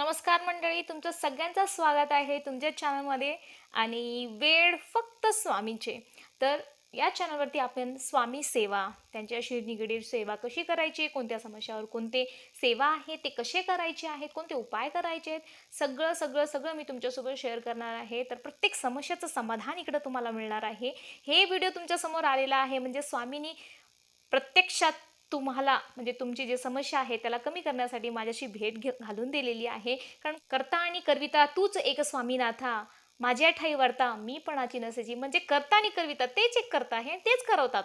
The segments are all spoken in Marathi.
नमस्कार मंडळी तुमचं सगळ्यांचं स्वागत आहे तुमच्या चॅनलमध्ये आणि वेळ फक्त स्वामींचे. तर या चॅनलवरती आपण स्वामी सेवा त्यांच्याशी निगडीत सेवा कशी करायची कोणत्या समस्यावर कोणते सेवा आहे ते कसे करायचे आहेत कोणते उपाय करायचे आहेत सगळं सगळं सगळं मी तुमच्यासोबत शेअर करणार आहे. तर प्रत्येक समस्याचं समाधान इकडं तुम्हाला मिळणार आहे. हे व्हिडिओ तुमच्यासमोर आलेला आहे म्हणजे स्वामींनी प्रत्यक्षात तुम्हाला म्हणजे तुमची जी समस्या आहे त्याला कमी करण्यासाठी माझ्याशी भेट घे घालून दिलेली आहे. कारण करता आणि करविता तूच एक स्वामीनाथा. माझ्या ठाई वर्ता मी पणाची नसेची. म्हणजे करता आणि करविता तेच एक करता आहे तेच करवतात.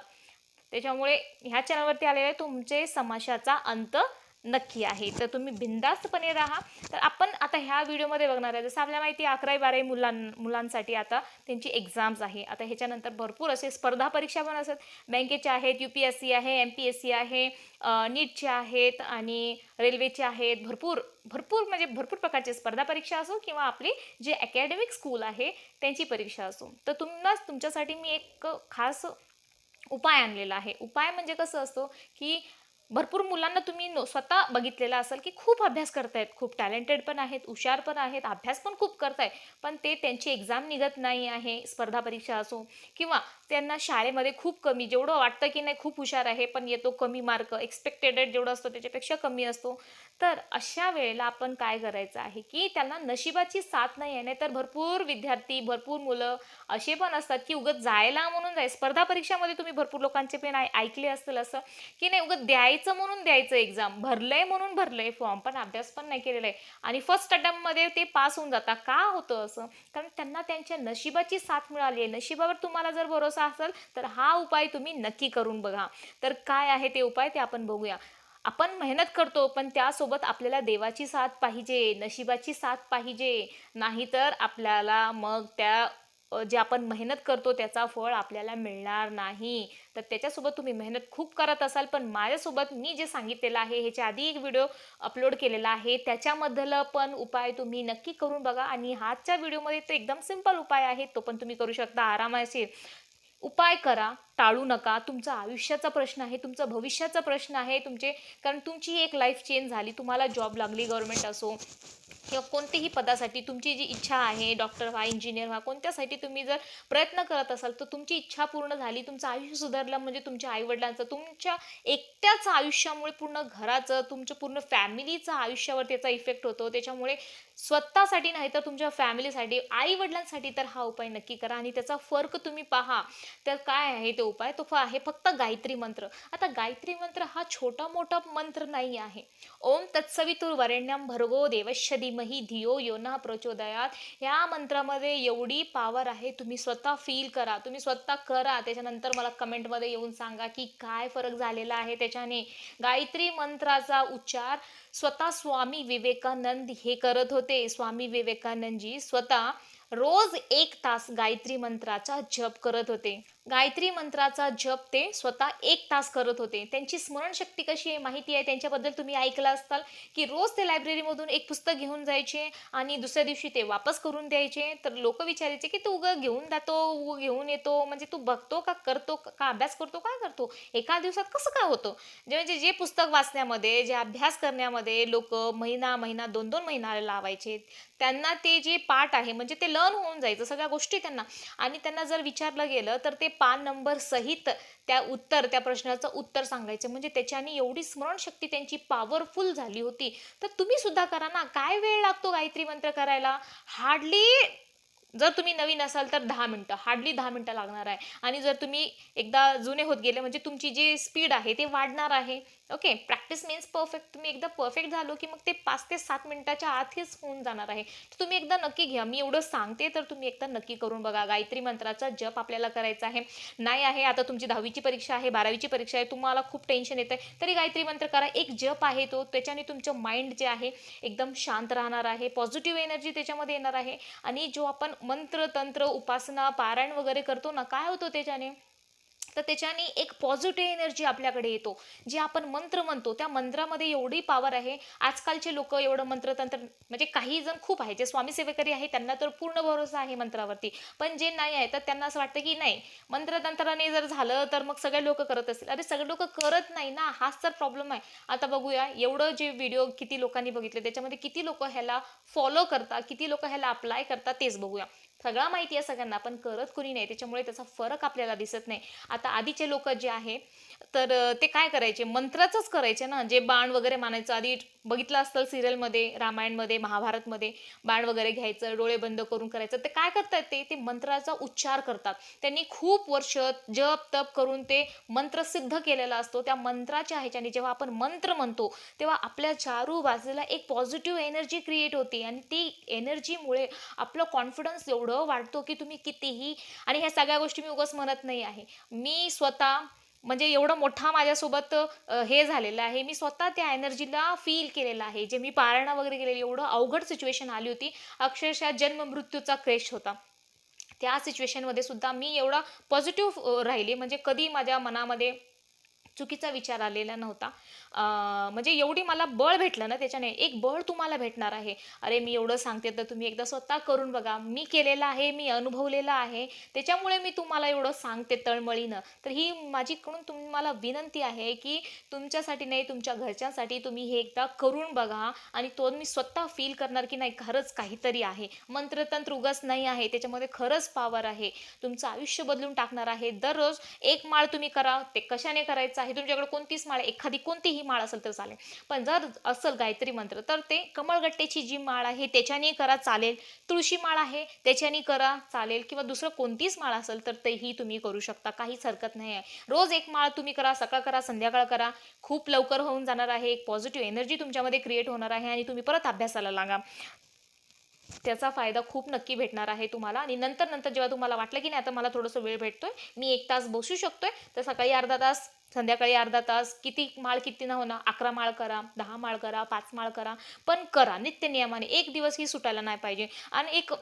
त्याच्यामुळे ह्या चॅनलवरती आलेले तुमचे समस्याचा अंत नक्की आहे. तर तुम्ही बिंदास्तपणे राहा. तर आपण आता ह्या व्हिडिओमध्ये बघणार आहे. जसं आपल्याला माहिती आहे अकरावी बारावी मुलां मुलांसाठी आता त्यांची एक्झाम्स आहे. आता ह्याच्यानंतर भरपूर असे स्पर्धा परीक्षा पण असतात. बँकेच्या आहेत यू पी एस सी आहे एम पी एस सी आहे नीटच्या आहेत आणि रेल्वेचे आहेत. भरपूर भरपूर म्हणजे भरपूर प्रकारचे स्पर्धा परीक्षा असो किंवा आपली जे अकॅडमिक स्कूल आहे त्यांची परीक्षा असो. तर तुम्हाला तुमच्यासाठी मी एक खास उपाय आणलेला आहे. उपाय म्हणजे कसं असतो की भरपूर मुलांना तुम्ही स्वतः बघितलेला असेल की खूप अभ्यास करतायत खूप टॅलेंटेड पण आहेत हुशार पण आहेत अभ्यास पण खूप करतायत पण ते त्यांची एक्झाम निघत नाही आहे स्पर्धा परीक्षा असो किंवा त्यांना शाळेमध्ये खूप कमी जेवढं वाटतं की नाही खूप हुशार आहे पण येतो कमी मार्क एक्सपेक्टेड जेवढं असतो त्याच्यापेक्षा कमी असतो. तर अशा वेळेला आपण काय करायचं आहे की त्यांना नशिबाची साथ नाही आहे नाही तर भरपूर विद्यार्थी भरपूर मुलं असे पण असतात की उगत जायला म्हणून जाय स्पर्धा परीक्षामध्ये तुम्ही भरपूर लोकांचे पण ऐकले असतील असं की नाही उगत द्यायचं म्हणून द्यायचं एक्झाम भरलंय म्हणून भरलंय फॉर्म पण अभ्यास पण नाही केलेला आहे. आणि फर्स्ट अटेम्प्टमध्ये ते पास होऊन जातात का होतं असं? कारण त्यांना त्यांच्या नशिबाची साथ मिळाली आहे. नशिबावर तुम्हाला जर भरोसा असेल तर हा उपाय तुम्ही नक्की करून बघा. तर काय आहे ते उपाय ते आपण बघूया. आपण मेहनत करतो पण त्यासोबत आपल्याला देवाची साथ पाहिजे नशिबाची साथ पाहिजे. नाहीतर आपल्याला मग त्या जे आपण मेहनत करतो त्याचा फळ आपल्याला मिळणार नाही. तर त्याच्यासोबत तुम्ही मेहनत खूप करत असाल पण माझ्यासोबत मी जे सांगितलेलं आहे ह्याच्या आधी एक व्हिडिओ अपलोड केलेला आहे. त्याच्यामधलं पण उपाय तुम्ही नक्की करून बघा आणि हातच्या व्हिडिओमध्ये तर एकदम सिंपल उपाय आहे तो पण तुम्ही करू शकता आरामाशीर. उपाय करा. टाळू नका. तुमचा आयुष्याचा प्रश्न आहे तुमचा भविष्याचा प्रश्न आहे तुमचे कारण तुमची एक लाईफ चेंज झाली तुम्हाला जॉब लागली गव्हर्नमेंट असो किंवा कोणत्याही पदासाठी तुमची जी इच्छा आहे डॉक्टर व्हा इंजिनियर व्हा कोणत्यासाठी तुम्ही जर प्रयत्न करत असाल तर तुमची इच्छा पूर्ण झाली तुमचं आयुष्य सुधारलं म्हणजे तुमच्या आईवडिलांचं तुमच्या एकट्याच आयुष्यामुळे पूर्ण घराचं तुमच्या पूर्ण फॅमिलीचं आयुष्यावर त्याचा इफेक्ट होतो. त्याच्यामुळे स्वतःसाठी नाही तर तुमच्या फॅमिलीसाठी आईवडिलांसाठी तर हा उपाय नक्की करा आणि त्याचा फरक तुम्ही पहा. तर काय आहे ते उपाय तो आहे फक्त गायत्री मंत्र. आता गायत्री मंत्र हा छोटा मोठा मंत्र नाही आहे. ओम तत्सवितुर वरेण्यम भर्गो देवश्य धीमही धियो योना प्रचोदयात. या मंत्रामध्ये एवढी पॉवर आहे तुम्ही स्वतः फील करा तुम्ही स्वतः करा. त्याच्यानंतर मला कमेंटमध्ये येऊन सांगा की काय फरक झालेला आहे त्याच्याने. गायत्री मंत्राचा उच्चार स्वतः स्वामी विवेकानंद हे करत होते. स्वामी विवेकानंदजी स्वतः रोज एक तास गायत्री मंत्राचा जप करत होते. गायत्री मंत्राचा जप ते स्वतः एक तास करत होते. त्यांची स्मरणशक्ती कशी आहे माहिती आहे? त्यांच्याबद्दल तुम्ही ऐकलं असताल की रोज ते लायब्ररीमधून एक पुस्तक घेऊन जायचे आणि दुसऱ्या दिवशी ते वापस करून द्यायचे. तर लोक विचारायचे की तू उगं घेऊन जातो उगं घेऊन येतो म्हणजे तू बघतो का करतो का अभ्यास करतो काय करतो? एका दिवसात कसं काय होतं? जे म्हणजे जे पुस्तक वाचण्यामध्ये जे अभ्यास करण्यामध्ये लोक महिना महिना दोन दोन महिना लावायचे. त्यांना ते जे पाठ आहे म्हणजे ते लर्न होऊन जायचं सगळ्या गोष्टी त्यांना. आणि त्यांना जर विचारलं गेलं तर ते पान नंबर सहित त्या उत्तर त्या प्रश्नाचं उत्तर सांगायचं. म्हणजे त्याच्याने एवढी स्मरणशक्ती त्यांची पॉवरफुल झाली होती. तर तुम्ही सुद्धा करा ना. काय वेळ लागतो गायत्री मंत्र करायला? हार्डली जर तुम्ही नवीन असाल तर दहा मिनटं हार्डली दहा मिनटं लागणार आहे. आणि जर तुम्ही एकदा जुने होत गेले म्हणजे तुमची जी स्पीड आहे ते वाढणार आहे. ओके प्रॅक्टिस मीन्स परफेक्ट तुम्ही एकदा परफेक्ट झालो की मग ते पाच ते सात मिनटाच्या आतच होऊन जाणार आहे. तर तुम्ही एकदा नक्की घ्या. मी एवढं सांगते तर तुम्ही एकदा नक्की करून बघा. गायत्री मंत्राचा जप आपल्याला करायचा आहे. नाही आहे आता तुमची दहावीची परीक्षा आहे बारावीची परीक्षा आहे तुम्हाला खूप टेन्शन येतं आहे तरी गायत्री मंत्र करा. एक जप आहे तो. त्याच्याने तुमचं माइंड जे आहे एकदम शांत राहणार आहे. पॉझिटिव्ह एनर्जी त्याच्यामध्ये येणार आहे. आणि जो आपण मंत्र तंत्र उपासना पारायण वगैरे करतो ना काय होतं त्याच्याने? तर त्याच्याने एक पॉझिटिव्ह एनर्जी आपल्याकडे येतो. जे आपण मंत्र म्हणतो त्या मंत्रामध्ये एवढी पॉवर आहे. आजकालचे लोक एवढं मंत्रतंत्र म्हणजे काही जण खूप आहे जे स्वामी सेवेकरी आहे त्यांना तर पूर्ण भरोसा आहे मंत्रावरती. पण जे नाही आहे तर त्यांना असं वाटतं की नाही मंत्रतंत्राने जर झालं तर मग सगळे लोक करत असतील. अरे सगळे लोक करत नाही ना हाच तर प्रॉब्लेम आहे. आता बघूया एवढं जे व्हिडिओ किती लोकांनी बघितले त्याच्यामध्ये किती लोक ह्याला फॉलो करतात किती लोक ह्याला अप्लाय करतात तेच बघूया. सगळं माहिती आहे सगळ्यांना पण करत कोणी नाही त्याच्यामुळे त्याचा फरक आपल्याला दिसत नाही. आता आधीचे लोक जे आहे तर ते काय करायचे? मंत्राचंच करायचे ना? जे बाण वगैरे मानायचं आधी बघितलं असतं सिरियलमध्ये रामायणमध्ये महाभारतमध्ये बाण वगैरे घ्यायचं डोळे बंद करून करायचं. ते काय करतात ते? ते मंत्राचा उच्चार करतात. त्यांनी खूप वर्ष जप तप करून ते मंत्र सिद्ध केलेला असतो. त्या मंत्राच्या ह्याच्याने जेव्हा आपण मंत्र म्हणतो तेव्हा आपल्या चारू बाजूला एक पॉझिटिव्ह एनर्जी क्रिएट होते. आणि ती एनर्जीमुळे आपलं कॉन्फिडन्स एवढं एवढं वाटतो की तुम्ही कितीही आणि ह्या सगळ्या गोष्टी मी उगाच म्हणत नाही आहे. मी स्वतः म्हणजे एवढं मोठा माझ्यासोबत हे झालेलं आहे. मी स्वतः त्या एनर्जीला फील केलेलं आहे. जे मी पारणा वगैरे केलेली एवढं अवघड सिच्युएशन आली होती. अक्षरशः जन्म मृत्यूचा क्रेश होता. त्या सिच्युएशनमध्ये सुद्धा मी एवढा पॉझिटिव्ह राहिले. म्हणजे कधी माझ्या मनामध्ये चुकीचा विचार आलेला नव्हता. म्हणजे एवढी मला बळ भेटलं ना त्याच्याने. एक बळ तुम्हाला भेटणार आहे. अरे मी एवढं सांगते तर तुम्ही एकदा स्वतः करून बघा. मी केलेलं आहे मी अनुभवलेलं आहे. त्याच्यामुळे मी तुम्हाला एवढं सांगते तळमळीनं. तर ही माझीकडून तुम्हाला विनंती आहे की तुमच्यासाठी नाही तुमच्या घरच्यांसाठी तुम्ही हे एकदा करून बघा. आणि तो मी स्वतः फील करणार की नाही खरंच काहीतरी आहे. मंत्रतंत्र उगाच नाही आहे. त्याच्यामध्ये खरंच पावर आहे. तुमचं आयुष्य बदलून टाकणार आहे. दररोज एक माळ तुम्ही करा. ते कशाने करायचं आहे. तुमच्याकडे कोणतीच माळ एखादी कोणतीही माळ असेल तर चालेल. पण जर असेल गायत्री मंत्र तर ते कमळगट्टेची जी माळ आहे त्याच्याने करा चालेल. तुळशी माळ आहे त्याच्याने करा चालेल. किंवा दुसरं कोणतीच माळ असेल तर तेही तुम्ही करू शकता. काहीच हरकत नाही आहे. रोज एक माळ तुम्ही करा सकाळ करा संध्याकाळ करा. खूप लवकर होऊन जाणार आहे. एक पॉझिटिव्ह एनर्जी तुमच्यामध्ये क्रिएट होणार आहे आणि तुम्ही परत अभ्यासाला लागा. त्याचा फायदा खूप नक्की भेटणार आहे तुम्हाला. आणि नंतर नंतर जेव्हा तुम्हाला वाटलं की नाही आता मला थोडंसं वेळ भेटतोय मी एक तास बसू शकतोय. तर सकाळी अर्धा तास संध्याकाळी अर्धा तास किती माळ किती ना होणार अकरा माळ करा दहा माळ करा पाच माळ करा पण करा. नित्य नियमाने एक दिवस ही सुटायला नाही पाहिजे. आणि एक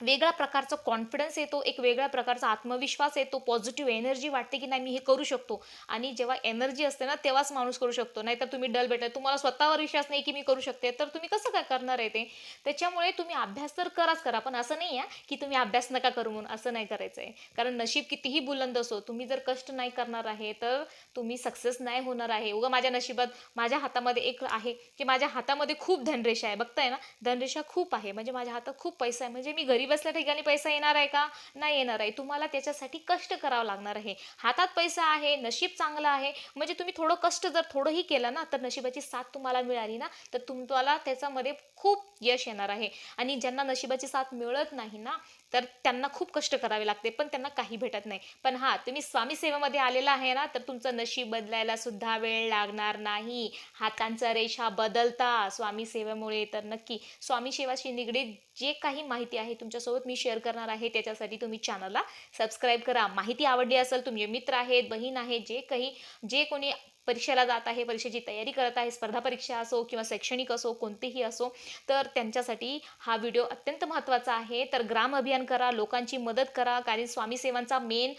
वेगळ्या प्रकारचा कॉन्फिडन्स येतो एक वेगळ्या प्रकारचा आत्मविश्वास येतो पॉझिटिव्ह एनर्जी वाटते की नाही मी हे करू शकतो. आणि जेव्हा एनर्जी असते ना तेव्हाच माणूस करू शकतो. नाहीतर तुम्ही डल भेटत तुम्हाला स्वतःवर विश्वास नाही की मी करू शकते. तर तुम्ही कसं काय करणार आहे ते? त्याच्यामुळे तुम्ही अभ्यास तर कराच करा पण असं नाही आहे की तुम्ही अभ्यास नका करू म्हणून असं नाही करायचं आहे कारण नशीब कितीही बुलंद असो तुम्ही जर कष्ट नाही करणार आहे तर तुम्ही सक्सेस नाही होणार आहे. उगा माझ्या नशिबात माझ्या हातामध्ये एक आहे की माझ्या हातामध्ये खूप धनरेषा आहे. बघताय ना धनरेषा खूप आहे. म्हणजे माझ्या हातात खूप पैसा आहे. म्हणजे मी घरी बसल्या ठिकाणी पैसा येणार आहे का? नाही येणार आहे. तुम्हाला त्याच्यासाठी कष्ट करावं लागणार आहे. हातात पैसा आहे नशीब चांगलं आहे. म्हणजे तुम्ही थोडं कष्ट जर थोडंही केलं ना तर नशिबाची साथ तुम्हाला मिळाली ना तर तुम्हाला त्याच्यामध्ये खूप यश येणार आहे. आणि ज्यांना नशिबाची साथ मिळत नाही ना तर त्यांना खूप कष्ट करावे लागते पण त्यांना काही भेटत नाही. पण हा तुम्ही स्वामी सेवेमध्ये आलेला आहे ना तर तुमचं नशीब बदलायला सुद्धा वेळ लागणार नाही. हातांचा रेषा बदलता स्वामी सेवेमुळे. तर नक्की स्वामी सेवाशी निगडीत जे काही माहिती आहे तुमच्यासोबत मी शेअर करणार आहे त्याच्यासाठी तुम्ही चॅनलला सबस्क्राईब करा. माहिती आवडली असेल तुमचे मित्र आहेत बहीण आहेत जे काही जे कोणी परीक्षेला जात आहे परीक्षेची तयारी करत आहे स्पर्धा परीक्षा असो किंवा शैक्षणिक असो कोणतेही असो तर त्यांच्यासाठी हा व्हिडिओ अत्यंत महत्त्वाचा आहे. तर ग्राम अभियान करा लोकांची मदत करा कारण स्वामी सेवांचा मेन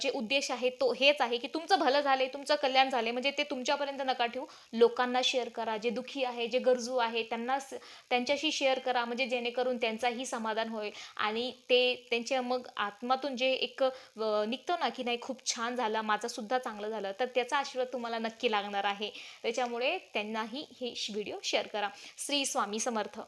जे उद्देश आहे तो हेच आहे की तुमचं भलं झाले तुमचं कल्याण झाले म्हणजे ते तुमच्यापर्यंत नका ठेवू. लोकांना शेअर करा जे दुःखी आहे जे गरजू आहे त्यांना स- त्यांच्याशी शेअर करा म्हणजे जेणेकरून त्यांचाही समाधान होईल. आणि ते त्यांच्या मग आत्मातून जे एक निघतो ना की नाही खूप छान झालं माझंसुद्धा चांगलं झालं तर त्याचा आशीर्वाद तुम्हाला तुम्हाला नक्की लागणार आहे. त्याच्यामुळे त्यांनाही हे व्हिडिओ शेअर करा. श्री स्वामी समर्थ.